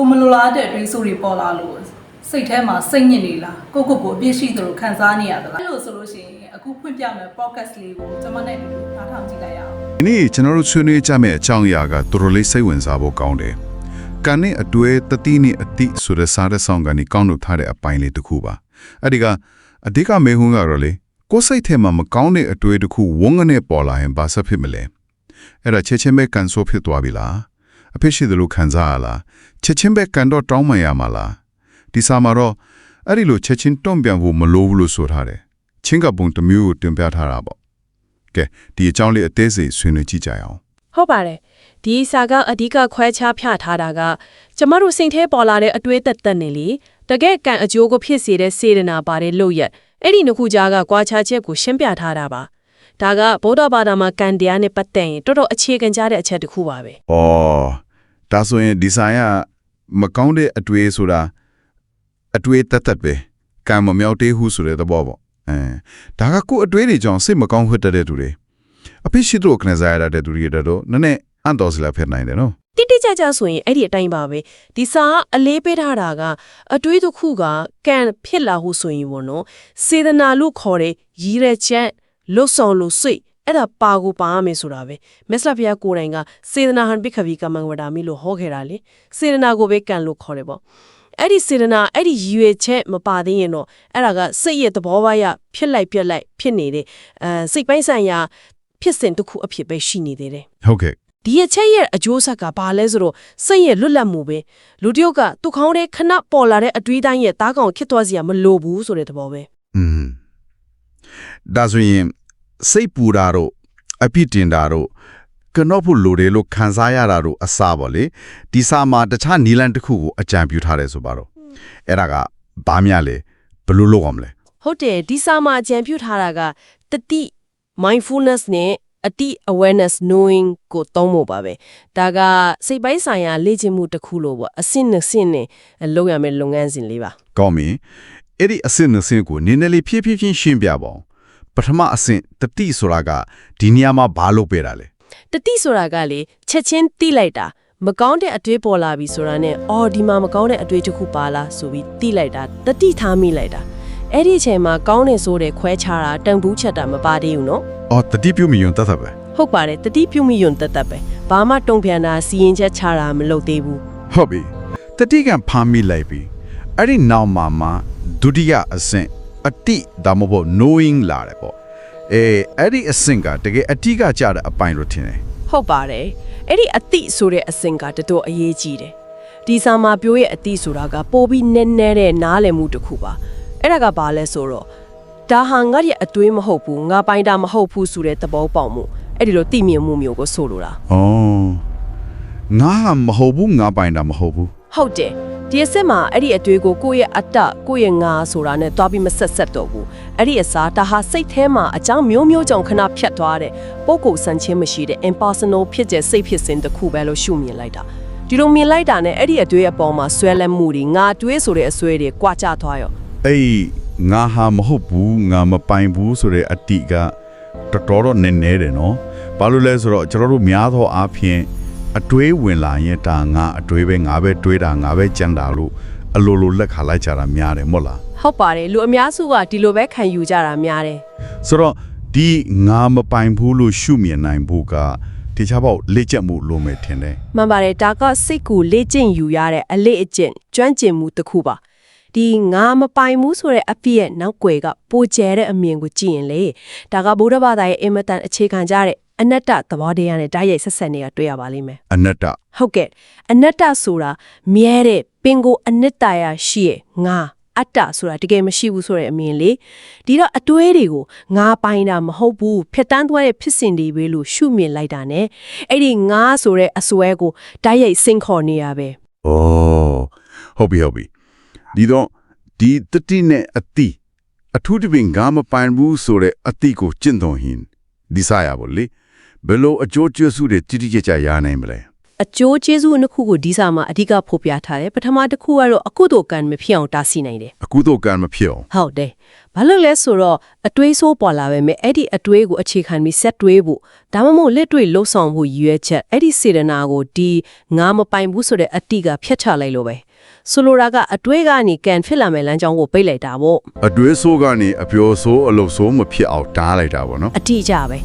ကိုမလိုလားတဲ့အတွေးဆိုတွေပေါ်လာလို့စိတ်ထဲမှာစိတ်ညစ်နေလားကိုကိုကိုအပြစ်ရှိသလိုခံစားနေရသလားအဲ့လိုဆိုလို့ရှိရင်အခုဖွင့်ပြမယ် podcast လေးကိုကျွန်မနဲ့အတူတူနားထောင်ကြည့်လိုက်ရအောင်ဒီနေ့ကျွန်တော်တို့ဆွေးနွေးကြမယ့်အကြောင်းအရာကတော်တော်လေးစိတ်ဝင်စားဖို့ကောင်းတယ်။ကန်နဲ့အတွေ့တတိနဲ့အတိဆိုတဲ့စားတဲ့ဆောင်ကနေကောင်းလို့ထားတဲ့အပိုင်းလေးတစ်ခုပါ။အဲ့ဒီကအဓိကမေးခွန်းကတော့လေကိုယ်စိတ်ထဲမှာမကောင်းတဲ့အတွေ့တစ်ခုဝငနဲ့ပေါ်လာရင်ဘာဆက်ဖြစ်မလဲ။အဲ့ဒါချက်ချင်းပဲကန်ဆိုးဖြစ်သွားပြီလား။ အဖြစ်ရှိတယ်လို့ခံစားရလား။ချက်ချင်းပဲကန်တော့တောင်းမှန်ရမှာလား။ဒီစာမှာတော့အဲ့ဒီလိုချက်ချင်းတွန့်ပြန်ဖို့မလိုဘူးလို့ဆိုထားတယ်။ချင်းကပုံတစ်မျိုးကိုတင်ပြထားတာပေါ့။ကဲဒီအကြောင်းလေးအသေးစိတ်ဆွေးနွေးကြည့်ကြရအောင်ဟုတ်ပါတယ်ဒီစာကအဓိကခွဲခြားဖြထားတာကကျမတို့စိတ်ထဲပေါ်လာတဲ့အတွေးသက်သက်နဲ့လေတကယ်ကံအကျိုးကိုဖြစ်စေတဲ့စေတနာပါတဲ့လို့ရက်အဲ့ဒီနှစ်ခုကြားကကွာခြားချက်ကိုရှင်းပြထားတာပါဒါကဗုဒ္ဓဘာသာမှာကံတရားနဲ့ပတ်သက်ရင်တော်တော်အခြေခံကြတဲ့အချက်တစ်ခုပါပဲ။အော် ဒါဆိုရင်ဒီဆိုင်ကမကောင်းတဲ့အတွေ့ဆိုတာအတွေ့တက်တက်ပဲကံမမြောက်သေးဘူးဆိုတဲ့သဘောပေါ့။အဲဒါကကိုယ်အတွေ့တွေကြောင့်စိတ်မကောင်းဖြစ်တတ်တဲ့သူတွေအဖြစ်ရှိသူကိုခဏစားရတဲ့သူတွေတော့နည်းနည်းအန်တော်စလာဖြစ်နိုင်တယ်နော်တိတိကျကျဆိုရင်အဲ့ဒီအတိုင်းပါပဲဒီစာကအလေးပေးထားတာကအတွေးတစ်ခုကကံဖြစ်လာဟုဆိုရင်ပေါ့နော်စေတနာလို့ခေါ်တဲ့ရည်ရချက်လွတ်ဆောင်လို့စိတ် အဲ့ဒါပါကိုပါရမယ်ဆိုတာပဲမက်စလဖျားကိုယ်တိုင်ကစေတနာဟန်ပိခဗီကမန်ဝဒါမီလို့ဟောခဲ့တာလေစေတနာကိုပဲကံလို့ခေါ်တယ်ပေါ့အဲ့ဒီစေတနာအဲ့ဒီရည်ရွယ်ချက်မပါသေးရင်တော့အဲ့ဒါကစိတ်ရဲ့သဘောပိုင်းရဖြစ်လိုက်ပြက်လိုက်ဖြစ်နေတဲ့အဲစိတ်ပိုင်းဆိုင်ရာဖြစ်စဉ်တစ်ခုအဖြစ်ပဲရှိနေသေးတယ်။ဟုတ်ကဲ့ဒီအချက်ရဲ့အကျိုးဆက်ကဘာလဲဆိုတော့စိတ်ရဲ့လွတ်လပ်မှုပဲလူတစ်ယောက်ကသူ့ခေါင်းထဲခဏပေါ်လာတဲ့အတွေးတိုင်းရဲ့တားကောင်ခစ်သွားစီရမလိုဘူးဆိုတဲ့သဘောပဲ။อืมဒါဆိုရင် စိတ်ပူတာတော့အပြစ်တင်တာတော့ကနော့ဖို့လိုတယ်လို့ခံစားရတာတော့အစားပေါ့လေဒီစာမှာတခြားနီလန်တစ်ခုကိုအကြံပြုထားတယ်ဆိုပါတော့အဲ့ဒါကဘာမြလဲဘယ်လိုလုပ်အောင်မလဲဟုတ်တယ်ဒီစာမှာအကြံပြုထားတာကတတိ mindfulness နဲ့အတိ awareness knowing ကိုသုံးဖို့ပါပဲဒါကစိတ်ပိုင်းဆိုင်ရာလေ့ကျင့်မှုတစ်ခုလို့ပေါ့အစင်းနဲ့စင်းနဲ့လုပ်ရမယ့်လုပ်ငန်းစဉ်လေးပါကောင်းပြီအဲ့ဒီအဆင့်နှစ်ဆင့်ကိုနည်းနည်းလေးဖြည်းဖြည်းချင်းရှင်းပြပါဦး ပထမအဆင့်တတိဆိုတာကဒီနေရာမှာဘာလုပ်ပေးတာလဲတတိဆိုတာကလေချက်ချင်းတိလိုက်တာမကောင်းတဲ့အတွေ့ပေါ်လာပြီဆိုတာနဲ့အော်ဒီမှာမကောင်းတဲ့အတွေ့တစ်ခုပါလားဆိုပြီးတိလိုက်တာတတိထားမိလိုက်တာအဲ့ဒီအချိန်မှာကောင်းနေဆိုတဲ့ခွဲခြားတာတန်ဘူးချက်တာမပါသေးဘူးနော်အော်တတိပြုမီယွန်တတ်တတ်ပဲဟုတ်ပါတယ်တတိပြုမိယွန်တက်တက်ပဲဘာမှတုံ့ပြန်တာစီရင်ချက်ချတာမလုပ်သေးဘူးဟုတ်ပြီတတိကဖမ်းမိလိုက်ပြီအဲ့ဒီနောက်မှာမှဒုတိယအဆင့် အတိဒါမှမဟုတ် knowing လာတယ်ပေါ့အေးအဲ့ဒီအဆင့်ကတကယ်အတိကကြတဲ့အပိုင်းလို့ထင်တယ်ဟုတ်ပါတယ်အဲ့ဒီအတိဆိုတဲ့အစင်ကတော်တော်အရေးကြီးတယ်ဒီစာမှာပြောရဲ့အတိဆိုတာကပိုပြီးနည်းနည်းတဲ့နားလည်မှုတစ်ခုပါအဲ့ဒါကဘာလဲဆိုတော့ဒါဟာငါရဲ့အတွေးမဟုတ်ဘူးငါပိုင်တာမဟုတ်ဘူးဆိုတဲ့သဘောပေါက်မှုအဲ့ဒီလိုသိမြင်မှုမျိုးကိုဆိုလိုတာ။အော်ငါဟာမဟုတ်ဘူးငါပိုင်တာမဟုတ်ဘူးဟုတ်တယ် ဒီအစစ်မှာအဲ့ဒီအတွေးကိုကိုယ့်ရဲ့အတ္တကိုယ့်ရဲ့ငါဆိုတာနဲ့တွားပြီးမဆက်ဆက်တော့ဘူးအဲ့ဒီအစားဒါဟာစိတ်ထဲမှာအကြောင်းမျိုးမျိုးကြောင့်ခဏဖြတ်သွားတဲ့ပုံကိုယ်ဆန်ချင်းမရှိတဲ့ impersonal ဖြစ်တဲ့စိတ်ဖြစ်စဉ်တစ်ခုပဲလို့ရှုမြင်လိုက်တာဒီလိုမြင်လိုက်တာနဲ့အဲ့ဒီအတွေးအပေါ်မှာဆွဲလက်မှုတွေငါတွေးဆိုတဲ့အဆွဲတွေကွာကျသွားရော။အေးငါဟာမဟုတ်ဘူးငါမပိုင်ဘူးဆိုတဲ့အတိကတော်တော်တော့နည်းနည်းတယ်နော်။ဘာလို့လဲဆိုတော့ကျွန်တော်တို့များသောအားဖြင့် အတွေးဝင်လာရင်ဒါငါအတွေးပဲငါပဲတွေးတာငါပဲကြံတာလို့အလိုလိုလက်ခါလိုက်ကြတာများတယ်မဟုတ်လားဟုတ်ပါတယ်လူအများစုကဒီလိုပဲခံယူကြတာများတယ်ဆိုတော့ဒီငါမပိုင်ဘူးလို့ရှုမြင်နိုင်ဖို့ကတခြားပေါက်လက်ချက်မှုလိုမယ်ထင်တယ်မှန်ပါတယ်ဒါကစိတ်ကိုလေ့ကျင့်ယူရတဲ့အလေးအကျင့်ကျွမ်းကျင်မှုတစ်ခုပါဒီငါမပိုင်ဘူးဆိုတဲ့အဖြစ်ရဲ့နောက်ွယ်ကပိုကျဲတဲ့အမြင်ကိုကြည့်ရင်လေဒါကဗုဒ္ဓဘာသာရဲ့အင်မတန်အခြေခံကြတဲ့ အနတ္တသဘောတရားနဲ့တိုက်ရိုက်ဆက်ဆက်နေတာတွေ့ရပါလိမ့်မယ်အနတ္တဟုတ်ကဲ့အနတ္တဆိုတာမြဲတဲ့ပင်ကိုအနတ္တရရှိရဲ့ငါအတ္တဆိုတာတကယ်မရှိဘူးဆိုတဲ့အမြင်လေဒီတော့အတွေးတွေကိုငါပိုင်တာမဟုတ်ဘူးဖြစ်တန်းသွားတဲ့ဖြစ်စဉ်တွေပဲလို့ရှုမြင်လိုက်တာ ਨੇ အဲ့ဒီငါဆိုတဲ့အစွဲကိုတိုက်ရိုက်စင်ခေါ်နေရပဲ။အိုးဟုတ်ပြီဟုတ်ပြီ။ဒီတော့ဒီတတိနဲ့အတိအထူးသဖြင့်ငါမပိုင်ဘူးဆိုတဲ့အတိကိုကျင့်သုံးရင်ဒီစားရပါလေ။ ဘယ်လိုအကျိုးကျေးဇူးတွေတိတိကျကျရနိုင်မလဲအကျိုးကျေးဇူးနှစ်ခုကိုဒီစာမှာအဓိကဖော်ပြထားတယ်ပထမတစ်ခုကတော့အကုသိုလ်ကံမဖြစ်အောင်တားဆီးနိုင်တယ်အကုသိုလ်ကံမဖြစ်အောင်ဟုတ်တယ်ဘာလို့လဲဆိုတော့အတွေးဆိုးပေါ်လာပဲမဲ့အဲ့ဒီအတွေးကိုအခြေခံပြီးဆက်တွေးဖို့ဒါမှမဟုတ်လက်တွေ့လှုပ်ဆောင်ဖို့ရည်ရွယ်ချက်အဲ့ဒီစေတနာကိုဒီငါမပိုင်ဘူးဆိုတဲ့အတိကဖျက်ချလိုက်လို့ပဲဆိုလိုတာကအတွေးကနေကန်ဖြစ်လာမဲ့လမ်းကြောင်းကိုပိတ်လိုက်တာပေါ့အတွေးဆိုးကနေအပျော်ဆိုးအလုပ်ဆိုးမဖြစ်အောင်တားလိုက်တာပေါ့နော်အတိအကျပဲ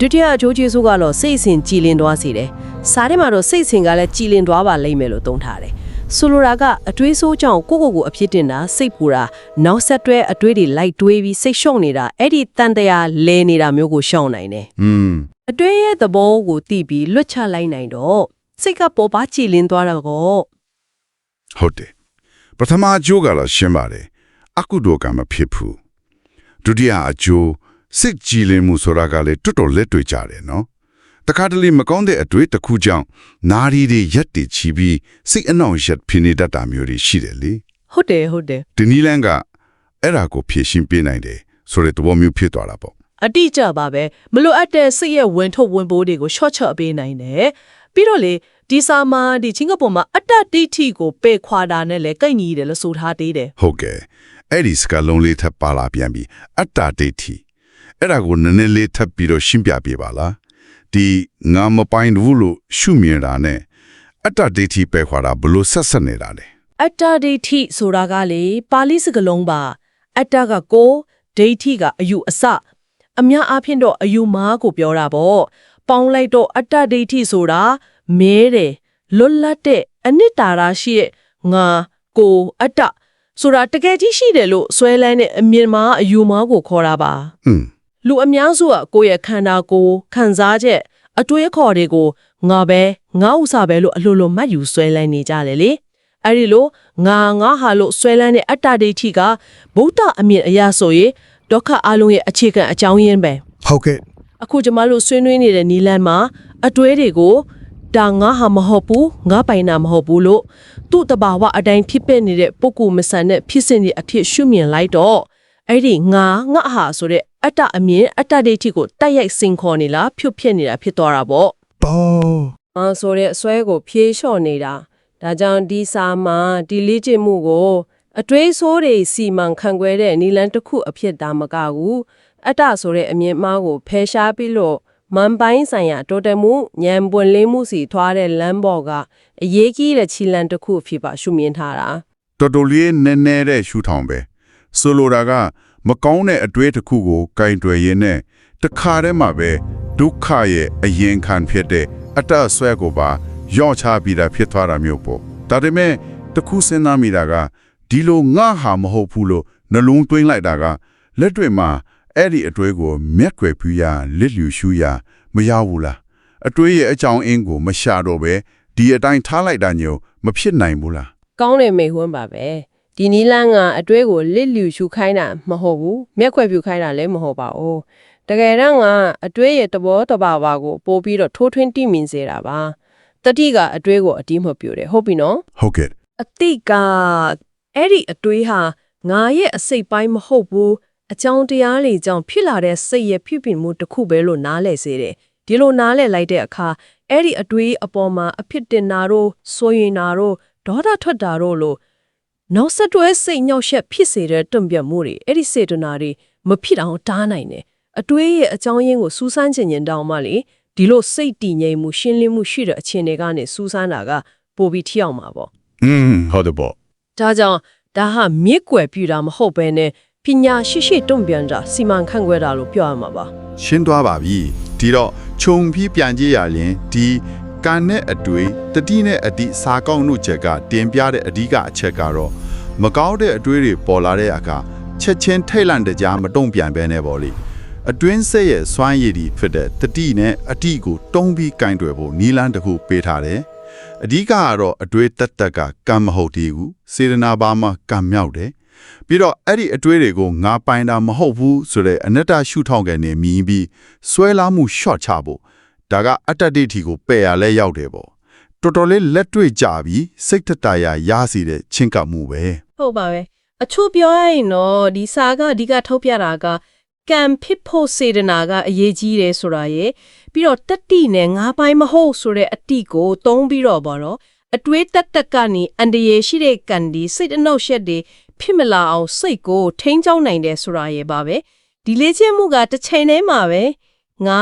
ဒုတိယအကျိုးကျေးဇူးကတော့စိတ်အစဉ်ကြည်လင်သွားစေတယ်စားထဲမှာတော့စိတ်အစဉ်ကလည်းကြည်လင်သွားပါလိမ့်မယ်လို့သုံးထားတယ်ဆိုလိုတာကအတွေးဆိုးကြောင့်ကိုယ့်ကိုယ်ကိုအဖြစ်တင်တာစိတ်ပူတာနောက်ဆက်တွဲအတွေးတွေလိုက်တွေးပြီးစိတ်ရှုံနေတာအဲ့ဒီတန်တရားလဲနေတာမျိုးကိုရှောင်နိုင်တယ်อืมအတွေးရဲ့သဘောကိုသိပြီးလွတ်ချလိုက်နိုင်တော့စိတ်ကပေါ်ပါကြည်လင်သွားတော့ကောဟုတ်တယ်ပထမအကျိုးကတော့ရှင်းပါတယ်အကုသိုလ်ကံမဖြစ်ဘူးဒုတိယအကျိုး စိတ်ကြည်လင်မှုဆိုတာကလည်းတွတ်တော်လက်တွေ့ကြတယ်နော်တခါတလေမကောင်းတဲ့အတွေ့တစ်ခုကြောင့်နာရီတွေရက်တည်ချီပြီးစိတ်အနှောင့်အယှက်ဖြစ်နေတတ်တာမျိုးတွေရှိတယ်လေဟုတ်တယ်ဟုတ်တယ်ဒီနီလန်းကအဲ့ဒါကိုဖြည့်ရှင်းပေးနိုင်တယ်ဆိုတဲ့သဘောမျိုးဖြစ်သွားတာပေါ့အတိအကျပါပဲမလိုအပ်တဲ့စိတ်ရဲ့ဝင်ထုတ်ဝင်ပိုးတွေကို short ချပေးနိုင်တယ်ပြီးတော့လေဒီစာမှာဒီချင်းကပုံမှာအတ္တတိဋ္ဌိကိုပေခွာတာနဲ့လည်းကိုက်ညီတယ်လို့ဆိုထားသေးတယ်ဟုတ်ကဲ့အဲ့ဒီစကားလုံးလေးထပ်ပါလာပြန်ပြီအတ္တဒိဋ္ဌိ အဲ့ဒါကိုနည်းနည်းလေးထပ်ပြီးတော့ရှင်းပြပေးပါလားဒီငါမပိုင်ဘူးလို့ရှုမြင်တာနဲ့အတ္တဒိဋ္ဌိပဲခွာတာဘလို့ဆက်ဆက်နေတာလဲအတ္တဒိဋ္ဌိဆိုတာကလေပါဠိစကားလုံးပါအတ္တကကိုဒိဋ္ဌိကအယူအဆအများအားဖြင့်တော့အယူမားကိုပြောတာပေါ့ပေါင်းလိုက်တော့အတ္တဒိဋ္ဌိဆိုတာမဲတယ်လွတ်လပ်တဲ့အနှစ်တာရရှိရဲ့ငါကိုအတ္တဆိုတာတကယ်ကြီးရှိတယ်လို့ဆွဲလန်းတဲ့အမြင်မှာအယူမားကိုခေါ်တာပါဟွန်း လူအများစုကကိုယ့်ရဲ့ခန္ဓာကိုယ်ခံစားချက်အတွေးခေါ်တွေကိုငါပဲငါဥစားပဲလို့အလိုလိုမှတ်ယူဆွဲလန်းနေကြတယ်လေအဲ့ဒီလိုငါငါဟာလို့ဆွဲလန်းတဲ့အတ္တဒိဋ္ဌိကဗုဒ္ဓအမြင်အရာဆိုရင်ဒုက္ခအလုံးရဲ့အခြေခံအကြောင်းရင်းပဲဟုတ်ကဲ့အခုကျမတို့ဆွေးနွေးနေတဲ့နီလန်းမှာအတွေးတွေကိုဒါငါဟာမဟုတ်ဘူးငါပိုင်တာမဟုတ်ဘူးလို့သူ့တဘာဝအတိုင်းဖြစ်ပျက်နေတဲ့ပုဂ္ဂိုလ်မဆန်တဲ့ဖြစ်စဉ်တွေအဖြစ်ရှုမြင်လိုက်တော့ အဲ့ဒီငါငါဟာဆိုတဲ့အတ္တအမြင်အတ္တဒိဋ္ဌိကိုတိုက်ရိုက်စင်ခေါ်နေလားဖြုတ်ဖြစ်နေတာဖြစ်သွားတာပေါ့ပေါ်။အာဆိုတဲ့အစွဲကိုဖြေးလျှော့နေတာ။ဒါကြောင့်ဒီစာမှာဒီလေ့ကျင့်မှုကို အတွေးဆိုးတွေစီမံခန့်ခွဲတဲ့နီလန်တစ်ခုအဖြစ်ဒါမကဘူး။အတ္တဆိုတဲ့အမြင်မှားကိုဖယ်ရှားပြီးလို့မန်ပိုင်းဆိုင်ရာတိုးတက်မှုဉာဏ်ပွင့်လင်းမှုစီထွားတဲ့လမ်းပေါ်ကအရေးကြီးတဲ့ခြေလမ်းတစ်ခုအဖြစ်ပါရှုမြင်ထားတာတော်တော်လေးနည်းနည်းတဲ့ရှုထောင်ပဲ ဆိုလိုတာကမကောင်းတဲ့အတွေ့တစ်ခုကိုကင်တွယ်ရင်းနဲ့တခါတည်းမှာပဲဒုက္ခရဲ့အရင်ခံဖြစ်တဲ့အတ္တဆွဲကိုပါရော့ချပြီးတာဖြစ်သွားတာမျိုးပေါ့ဒါပေမဲ့တခုစဉ်းစားမိတာကဒီလိုငါဟာမဟုတ်ဘူးလို့နှလုံးသွင်းလိုက်တာကလက်တွေ့မှာအဲ့ဒီအတွေ့ကိုမျက်ွယ်ပြူရလစ်လျူရှူရမရဘူးလားအတွေ့ရဲ့အကြောင်းအင်းကိုမရှာတော့ပဲဒီအတိုင်းထားလိုက်တာညို့မဖြစ်နိုင်ဘူးလား။ကောင်းတယ်မိတ်ဝန်းပါပဲ။ ဒီနီလန်ကအတွေးကိုလစ်လျူရှုခိုင်းတာမဟုတ်ဘူး။မျက်ခွက်ပြူခိုင်းတာလည်းမဟုတ်ပါဘူး။တကယ်တော့ကအတွေးရဲ့တဘောတဘာဝကိုပို့ပြီးတော့ထိုးထွင်းတိမြင်စေတာပါ။တတိကအတွေးကိုအတီးမပြိုတယ်ဟုတ်ပြီနော်ဟုတ်ကဲ့အတိကအဲ့ဒီအတွေးဟာငါရဲ့အစိတ်ပိုင်းမဟုတ်ဘူးအကြောင်းတရားတွေကြောင့်ဖြစ်လာတဲ့စိတ်ရဲ့ဖြစ်ပင်မှုတစ်ခုပဲလို့နားလည်စေတယ်ဒီလိုနားလည်လိုက်တဲ့အခါအဲ့ဒီအတွေးအပေါ်မှာအဖြစ်တင်တာတို့ဆိုရင်တာတို့ဒေါသထွက်တာတို့လို့ နောက်ဆက်တွဲစိတ်ညှောက်ယှက်ဖြစ်စေတဲ့တွန့်ပြတ်မှုတွေအဲ့ဒီစေတနာတွေမဖြစ်အောင်တားနိုင်တယ်အတွေးရဲ့အကြောင်းရင်းကိုစူးစမ်းခြင်းရင်တောင်မှလေဒီလိုစိတ်တည်ငြိမ်မှုရှင်းလင်းမှုရှိတဲ့အခြေအနေကနေစူးစမ်းတာကပိုပြီးထိအောင်မှာပေါ့อืมဟုတ်တယ်ပေါ့ဒါကြောင့်ဒါဟာမြစ်ကွယ်ပြူတာမဟုတ်ဘဲနဲ့ပညာရှိရှိတုံ့ပြန်တာစီမံခန့်ခွဲတာလို့ပြောရမှာပါရှင်းသွားပါပြီဒီတော့ခြုံပြီးပြန်ကြည့်ရရင်ဒီ ကံနဲ့အတွေ့တတိနဲ့အတိစာကောင်းမှုချက်ကတင်ပြတဲ့အဓိကအချက်ကတော့မကောင်းတဲ့အတွေ့တွေပေါ်လာတဲ့အခါချက်ချင်းထိတ်လန့်တကြားမတုံ့ပြန်ပဲနဲ့ပေါ့လေအတွင်းစိတ်ရဲ့စွမ်းရည်ဒီဖြစ်တဲ့တတိနဲ့အတိကိုတုံးပြီးကင်တွယ်ဖို့နီလန်းတစ်ခုပေးထားတယ်အဓိကကတော့အတွေ့တက်တက်ကကံမဟုတ်သေးဘူးစေရနာပါမှာကံမြောက်တယ်ပြီးတော့အဲ့ဒီအတွေးတွေကိုငါပိုင်တာမဟုတ်ဘူးဆိုတဲ့အနတ္တရှုထောင့်ကနေမြင်ပြီးဆွဲလာမှု short ချဖို့ ဒါကအတ္တဒိဋ္ဌိကိုပယ်ရလဲရောက်တယ်ပေါ့တော်တော်လေးလက်တွေ့ကြပြီးစိတ်တတရာရစီတဲ့ချင်းကပ်မှုပဲဟုတ်ပါပဲအချို့ပြောရရင်တော့ဒီစာကအဓိကထုတ်ပြတာကကံဖြစ်ဖို့စေတနာကအရေးကြီးတယ်ဆိုတာရယ်ပြီးတော့တတိနဲ့ငါးပိုင်းမဟုတ်ဆိုတဲ့အတိကိုသုံးပြီးတော့ဗောတော့အတွေးတက်တက်ကနေအန်တရေရှိတဲ့ကန်ဒီစိတ်အနှောက်ရှက်တွေဖြစ်မလာအောင်စိတ်ကိုထိန်းချောင်းနိုင်တယ်ဆိုတာရဲ့ပါပဲဒီလေ့ကျင့်မှုကတစ်ချိန်တည်းမှာပဲငါ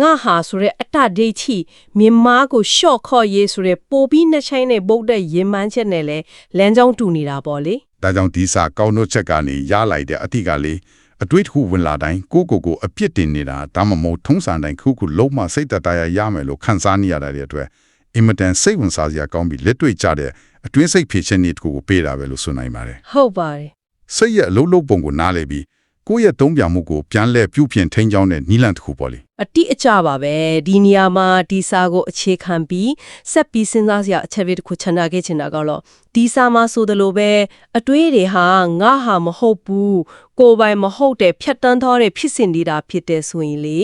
ငါဟာဆိုတဲ့အတ္တဒိဋ္ဌိမြင်မာကိုရှော့ခေါ့ရေးဆိုတဲ့ပိုပြီးနှစ်ချိုင်းနဲ့ဗုဒ္ဓရင်မှန်းချက်နဲ့လဲလမ်းကြောင်းတူနေတာပေါ့လေဒါကြောင့်ဒီစာကောင်းတို့ချက်ကနေရလိုက်တဲ့အတိကလေးအတွေ့တစ်ခုဝင်လာတိုင်းကိုကိုကိုအပြစ်တင်နေတာဒါမှမဟုတ်ထုံးစံတိုင်းခုခုလုံးမစိတ်တတရရမယ်လို့ခန်းစားနေရတဲ့အတွက်အင်မတန်စိတ်ဝင်စားစရာကောင်းပြီးလက်တွေ့ကြတဲ့အတွင်းစိတ်ဖြည့်ခြင်းတွေတစ်ခုကိုပေးတာပဲလို့ဆိုနိုင်ပါတယ်ဟုတ်ပါတယ်စိတ်ရဲ့အလုံးလုံးပုံကိုနားလည်ပြီးကိုယ့်ရဲ့သုံးပြမှုကိုပြန်လဲပြုပြင်ထိန်းချောင်းတဲ့နီလန်တစ်ခုပေါ့လေ အတိအကျပါပဲဒီနေရာမှာဒီစာကိုအခြေခံပြီးဆက်ပြီးစဉ်းစားစရာအချက်လေးတစ်ခုချန်တာခဲ့ချင်တာကတော့ဒီစာမှာဆိုသလိုပဲအတွေးတွေဟာငါဟာမဟုတ်ဘူးကိုယ်ပိုင်မဟုတ်တဲ့ဖြတ်တန်းသောတဲ့ဖြစ်စဉ်နေတာဖြစ်တဲ့ဆိုရင်လေ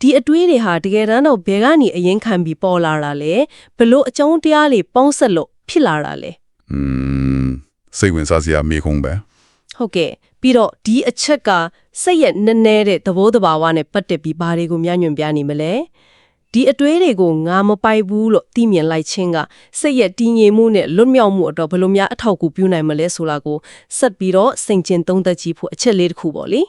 ဒီအတွေးတွေဟာတကယ်တမ်းတော့ဘယ်ကနေအရင်ခံပြီးပေါ်လာတာလဲဘလို့အကြောင်းတရားတွေပေါင်းဆက်လို့ဖြစ်လာတာလဲอืมစိတ်ဝင်စားစရာမေးခွန်းပဲ ဟုတ်ကဲ့ပြီးတော့ဒီအချက်ကစိတ်ရဲ့နည်းနည်းတဲ့သဘောတဘာဝနဲ့ပတ်သက်ပြီးဘာတွေကိုမျှညွန်ပြနေမလဲဒီအတွေးတွေကိုငါမပိုက်ဘူးလို့သိမြင်လိုက်ခြင်းကစိတ်ရဲ့တည်ငြိမ်မှုနဲ့လွတ်မြောက်မှုအတွက်ဘယ်လိုများအထောက်အကူပြုနိုင်မလဲဆိုတာကိုဆက်ပြီးတော့စိန်ကျင်သုံးသပ်ကြည့်ဖို့အချက်လေးတစ်ခုပေါ့လေ